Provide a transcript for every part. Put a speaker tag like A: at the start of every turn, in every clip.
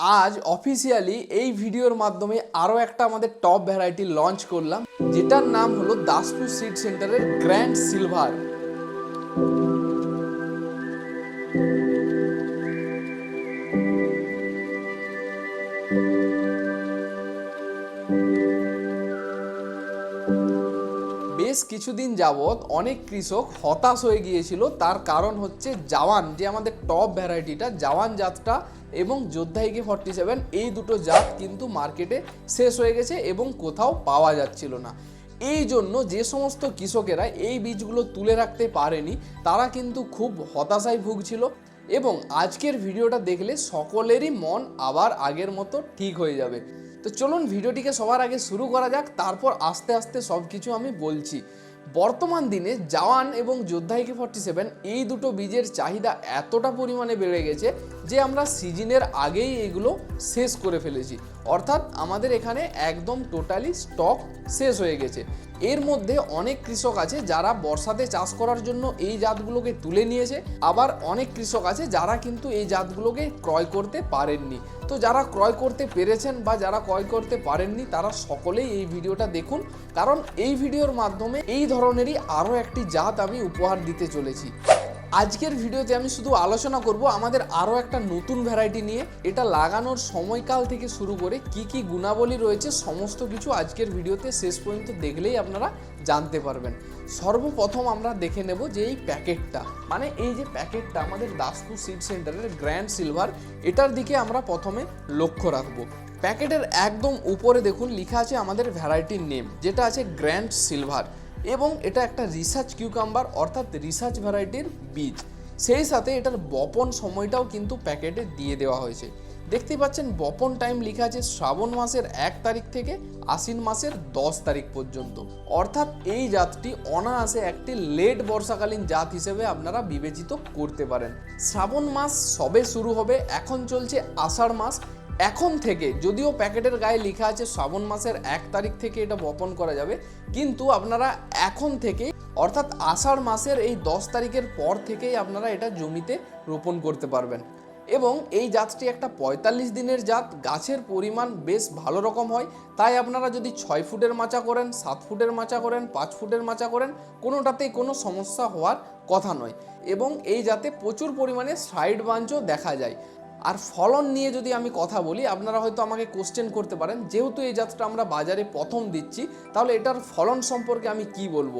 A: আজ অফিসিয়ালি এই ভিডিওর মাধ্যমে আরও একটা আমাদের টপ ভ্যারাইটি লঞ্চ করলাম, যেটার নাম হলো দাসপুর সিড সেন্টারের গ্র্যান্ড সিলভার বেশ কিছুদিন যাবৎ অনেক কৃষক হতাশ হয়ে গিয়েছিল। তার কারণ হচ্ছে জওয়ান, যে আমাদের টপ ভ্যারাইটিটা জওয়ান জাতটা এবং যোদ্ধাইকে ফর্টি সেভেন এই দুটো জাত কিন্তু মার্কেটে শেষ হয়ে গেছে এবং কোথাও পাওয়া যাচ্ছিল না। এই জন্য যে সমস্ত কৃষকেরা এই বীজগুলো তুলে রাখতে পারেনি, তারা কিন্তু খুব হতাশায় ভুগছিল এবং আজকের ভিডিওটা দেখলে সকলেরই মন আবার আগের মতো ঠিক হয়ে যাবে। তো চলুন ভিডিওটিকে সবার আগে শুরু করা যাক, তারপর আস্তে আস্তে সব কিছু আমি বলছি। বর্তমান দিনে জওয়ান এবং যোদ্ধা যোদ্ধাইকে ফর্টি সেভেন এই দুটো বীজের চাহিদা এতটা পরিমাণে বেড়ে গেছে যে আমরা সিজনের আগেই এগুলো শেষ করে ফেলেছি। অর্থাৎ আমাদের এখানে একদম টোটালি স্টক শেষ হয়ে গেছে। এর মধ্যে অনেক কৃষক আছে যারা বর্ষাতে চাষ করার জন্য এই জাতগুলোকে তুলে নিয়েছে। আবার অনেক কৃষক আছে যারা কিন্তু এই জাতগুলোকে ক্রয় করতে পারেননি। তো যারা ক্রয় করতে পেরেছেন বা যারা ক্রয় করতে পারেননি, তারা সকলেই এই ভিডিওটা দেখুন। কারণ এই ভিডিওর মাধ্যমে এই ধরনেরই আরও একটি জাত আমি উপহার দিতে চলেছি। আজকের ভিডিওতে আমি শুধু আলোচনা করব আমাদের আরও একটা নতুন ভ্যারাইটি নিয়ে। এটা লাগানোর সময়কাল থেকে শুরু করে কি কি গুণাবলী রয়েছে, সমস্ত কিছু আজকের ভিডিওতে শেষ পর্যন্ত দেখলেই আপনারা জানতে পারবেন। সর্বপ্রথম আমরা দেখে নেব যে এই প্যাকেটটা মানে এই যে প্যাকেটটা আমাদের দাসপুর সিড সেন্টারের গ্র্যান্ড সিলভার এটার দিকে আমরা প্রথমে লক্ষ্য রাখব। প্যাকেটের একদম উপরে দেখুন, লেখা আছে আমাদের ভ্যারাইটির নেম যেটা আছে গ্র্যান্ড সিলভার এবং এটা একটা রিসার্চ কিউকাম্বার অর্থাৎ রিসার্চ ভ্যারাইটির বীজ। সেই সাথে এটার বপন সময়টাও কিন্তু প্যাকেটে দিয়ে দেওয়া হয়েছে। দেখতেই পাচ্ছেন, বপন টাইম লেখা আছে শ্রাবণ মাসের এক তারিখ থেকে আশ্বিন মাসের দশ তারিখ পর্যন্ত। অর্থাৎ এই জাতটি অনায়াসে একটি লেট বর্ষাকালীন জাত হিসেবে আপনারা বিবেচিত করতে পারেন। শ্রাবণ মাস সবে শুরু হবে, এখন চলছে আষাঢ় মাস। এখন থেকে যদিও প্যাকেটের গায়ে লেখা আছে শ্রাবণ মাসের এক তারিখ থেকে এটা বপন করা যাবে, কিন্তু আপনারা এখন থেকে অর্থাৎ আষাঢ় মাসের এই দশ তারিখের পর থেকেই আপনারা এটা জমিতে রোপণ করতে পারবেন। এবং এই জাতটি একটা পঁয়তাল্লিশ দিনের জাত, গাছের পরিমাণ বেশ ভালো রকম হয়, তাই আপনারা যদি ছয় ফুটের মাচা করেন, সাত ফুটের মাচা করেন, পাঁচ ফুটের মাচা করেন, কোনোটাতেই কোনো সমস্যা হওয়ার কথা নয়। এবং এই জাতে প্রচুর পরিমাণে সাইড বাঞ্চও দেখা যায়। আর ফলন নিয়ে যদি আমি কথা বলি, আপনারা হয়তো আমাকে কোশ্চেন করতে পারেন, যেহেতু এই জাতটা আমরা বাজারে প্রথম দিচ্ছি, তাহলে এটার ফলন সম্পর্কে আমি কি বলব?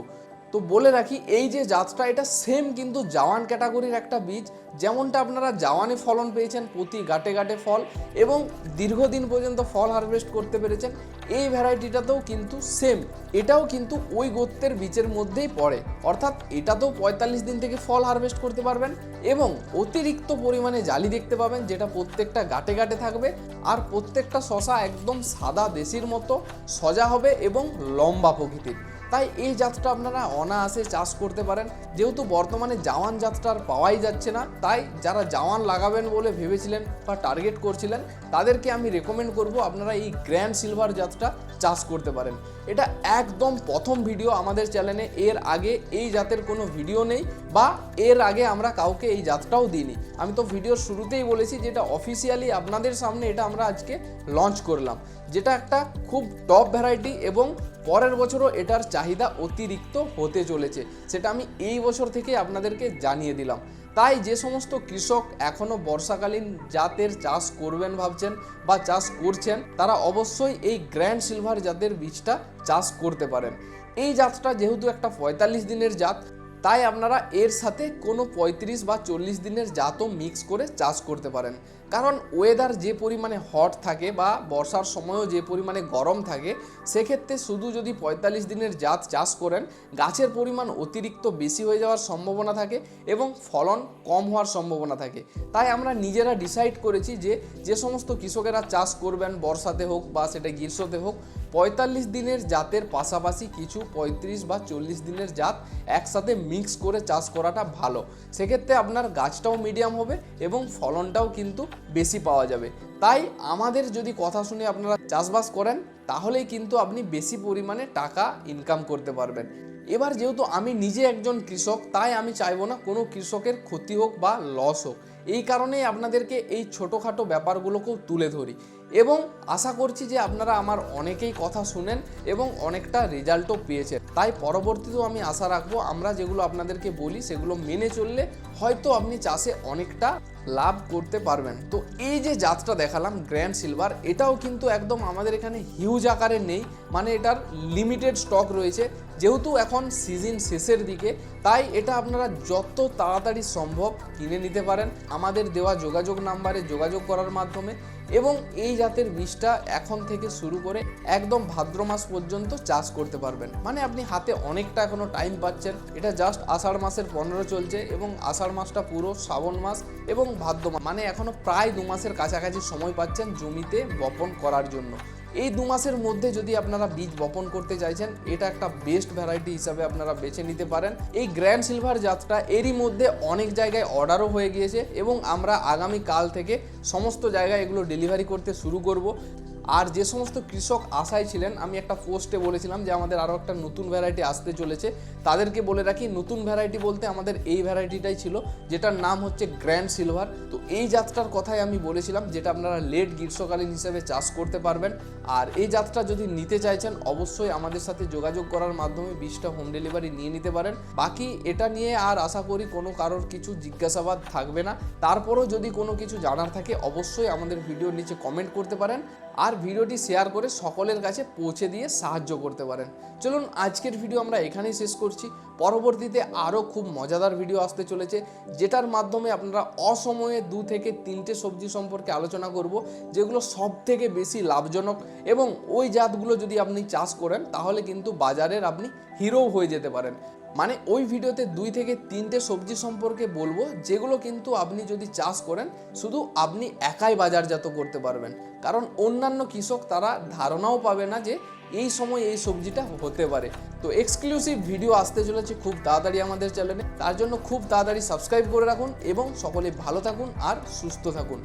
A: তো বলে রাখি, এই যে জাতটা এটা সেম কিন্তু জাওয়ান ক্যাটাগরির একটা বীজ। যেমনটা আপনারা জাওয়ানে ফলন পেয়েছেন, প্রতি গাটে গাটে ফল, এবং দীর্ঘদিন পর্যন্ত ফল হারভেস্ট করতে পেরেছেন, এই ভ্যারাইটিটাতেও কিন্তু সেম এটাও কিন্তু ওই গোত্রের বীজের মধ্যেই পড়ে। অর্থাৎ এটাতেও পঁয়তাল্লিশ দিন থেকে ফল হারভেস্ট করতে পারবেন, এবং অতিরিক্ত পরিমাণে জালি দেখতে পাবেন, যেটা প্রত্যেকটা গাটে গাটে থাকবে, আর প্রত্যেকটা শশা একদম সাদা দেশির মতো, সজা হবে এবং লম্বা প্রকৃতির। তাই এই জাতটা আপনারা অনায়াসে চাষ করতে পারেন। যেহেতু বর্তমানে জাওয়ান জাতটা আর পাওয়াই যাচ্ছে না, তাই যারা জাওয়ান লাগাবেন বলে ভেবেছিলেন বা টার্গেট করছিলেন, তাদেরকে আমি রেকমেন্ড করব আপনারা এই গ্র্যান্ড সিলভার জাতটা চাষ করতে পারেন। এটা একদম প্রথম ভিডিও আমাদের চ্যানেলে এর আগে এই জাতের কোনো ভিডিও নেই বা এর আগে আমরা কাউকে এই জাতটাও দিইনি। আমি তো ভিডিওর শুরুতেই বলেছি যেটা অফিসিয়ালি আপনাদের সামনে এটা আমরা আজকে লঞ্চ করলাম। যেটা একটা খুব টপ ভ্যারাইটি এবং পরের বছরও এটার চাহিদা অতিরিক্ত হতে চলেছে। সেটা আমি এই বছর থেকে আপনাদেরকে জানিয়ে দিলাম। তাই যে সমস্ত কৃষক এখনও বর্ষাকালীন জাতের চাষ করবেন ভাবছেন বা চাষ করছেন, তারা অবশ্যই এই গ্র্যান্ড সিলভার জাতের বীজটা চাষ করতে পারেন। এই জাতটা যেহেতু একটা পঁয়তাল্লিশ দিনের জাত তাই আপনারা এর সাথে কোনো পঁয়ত্রিশ বা চল্লিশ দিনের জাতও মিক্স করে চাষ করতে পারেন। কারণ ওয়েদার যে পরিমাণে হট থাকে বা বর্ষার সময়ও যে পরিমাণে গরম থাকে, সেক্ষেত্রে শুধু যদি পঁয়তাল্লিশ দিনের জাত চাষ করেন, গাছের পরিমাণ অতিরিক্ত বেশি হয়ে যাওয়ার সম্ভাবনা থাকে এবং ফলন কম হওয়ার সম্ভাবনা থাকে। তাই আমরা নিজেরা ডিসাইড করেছি যে যে সমস্ত কৃষকেরা চাষ করবেন বর্ষাতে হোক বা সেটা গ্রীষ্মতে হোক পঁয়তাল্লিশ দিনের জাতের পাশাপাশি কিছু পঁয়ত্রিশ বা চল্লিশ দিনের জাত একসাথে মিক্স করে চাষ করাটা ভালো। সেক্ষেত্রে আপনার গাছটাও মিডিয়াম হবে এবং ফলনটাও কিন্তু বেশি পাওয়া যাবে। তাই আমাদের যদি কথা শুনে আপনারা চাষবাস করেন, তাহলেই কিন্তু আপনি বেশি পরিমাণে টাকা ইনকাম করতে পারবেন। এবার যেহেতু আমি নিজে একজন কৃষক, তাই আমি চাইব না কোনো কৃষকের ক্ষতি হোক বা লস হোক। এই কারণেই আপনাদেরকে এই ছোটোখাটো ব্যাপারগুলোকেও তুলে ধরি। এবং আশা করছি যে আপনারা আমার অনেকেই কথা শুনেন এবং অনেকটা রেজাল্টও পেয়েছেন। তাই পরবর্তীতেও আমি আশা রাখব, আমরা যেগুলো আপনাদেরকে বলি সেগুলো মেনে চললে হয়তো আপনি চাষে অনেকটা লাভ করতে পারবেন। তো এই যে জাতটা দেখালাম গ্র্যান্ড সিলভার এটাও কিন্তু একদম আমাদের এখানে হিউজ আকারে নেই। মানে এটার লিমিটেড স্টক রয়েছে। যেহেতু এখন সিজন শেষের দিকে, তাই এটা আপনারা যত তাড়াতাড়ি সম্ভব কিনে নিতে পারেন। আমাদের দেওয়া যোগাযোগ নাম্বারে যোগাযোগ করার মাধ্যমে এবং এই জাতের বীজটা এখন থেকে শুরু করে একদম ভাদ্র মাস পর্যন্ত চাষ করতে পারবেন। মানে আপনি হাতে অনেকটা এখনও টাইম পাচ্ছেন। এটা জাস্ট আষাঢ় মাসের পনেরো চলছে এবং আষাঢ় মাসটা পুরো শ্রাবণ মাস এবং ভাদ্র মাস। মানে এখনও প্রায় দু মাসের কাছাকাছি সময় পাচ্ছেন জমিতে বপন করার জন্য। এই দু মাসের মধ্যে যদি আপনারা বীজ বপন করতে চাইছেন, এটা একটা বেস্ট ভ্যারাইটি হিসাবে আপনারা বেছে নিতে পারেন। এই গ্র্যান্ড সিলভার জাতটা এরই মধ্যে অনেক জায়গায় অর্ডারও হয়ে গিয়েছে এবং আমরা আগামী কাল থেকে সমস্ত জায়গায় এগুলো ডেলিভারি করতে শুরু করব। আর যে সমস্ত কৃষক আশায় ছিলেন, আমি একটা পোস্টে বলেছিলাম যে আমাদের আরও একটা নতুন ভ্যারাইটি আসতে চলেছে। তাদেরকে বলে রাখি, নতুন ভ্যারাইটি বলতে আমাদের এই ভ্যারাইটিটাই ছিল, যেটার নাম হচ্ছে গ্র্যান্ড সিলভার তো এই জাতটার কথাই আমি বলেছিলাম, যেটা আপনারা লেট গ্রীষ্মকালীন হিসেবে চাষ করতে পারবেন। আর এই জাতটা যদি নিতে চাইছেন, অবশ্যই আমাদের সাথে যোগাযোগ করার মাধ্যমে বীজটা হোম ডেলিভারি নিয়ে নিতে পারেন। বাকি এটা নিয়ে আর আশা করি কোনো কারোর কিছু জিজ্ঞাসাবাদ থাকবে না। তারপরও যদি কোনো কিছু জানার থাকে, অবশ্যই আমাদের ভিডিওর নিচে কমেন্ট করতে পারেন। আর ভিডিওটি শেয়ার করে সকলের কাছে পৌঁছে দিয়ে সাহায্য করতে পারেন। চলুন, আজকের ভিডিও আমরা এখানেই শেষ করছি। পরবর্তীতে আরও খুব মজাদার ভিডিও আসতে চলেছে, যেটার মাধ্যমে আপনারা অসময়ে দু থেকে তিনটে সবজি সম্পর্কে আলোচনা করব, যেগুলো সব থেকে বেশি লাভজনক এবং ওই জাতগুলো যদি আপনি চাষ করেন, তাহলে কিন্তু বাজারের আপনি হিরো হয়ে যেতে পারেন। মানে ওই ভিডিওতে দুই থেকে তিনটে সবজি সম্পর্কে বলব, যেগুলো কিন্তু আপনি যদি চাষ করেন, শুধু আপনি একাই বাজারজাত করতে পারবেন। কারণ অন্যান্য কৃষক তারা ধারণাও পাবে না যে এই সময় এই সবজিটা হতে পারে। তো এক্সক্লুসিভ ভিডিও আসতে চলেছে খুব তাড়াতাড়ি আমাদের চ্যানেলে তার জন্য খুব তাড়াতাড়ি সাবস্ক্রাইব করে রাখুন এবং সকলে ভালো থাকুন আর সুস্থ থাকুন।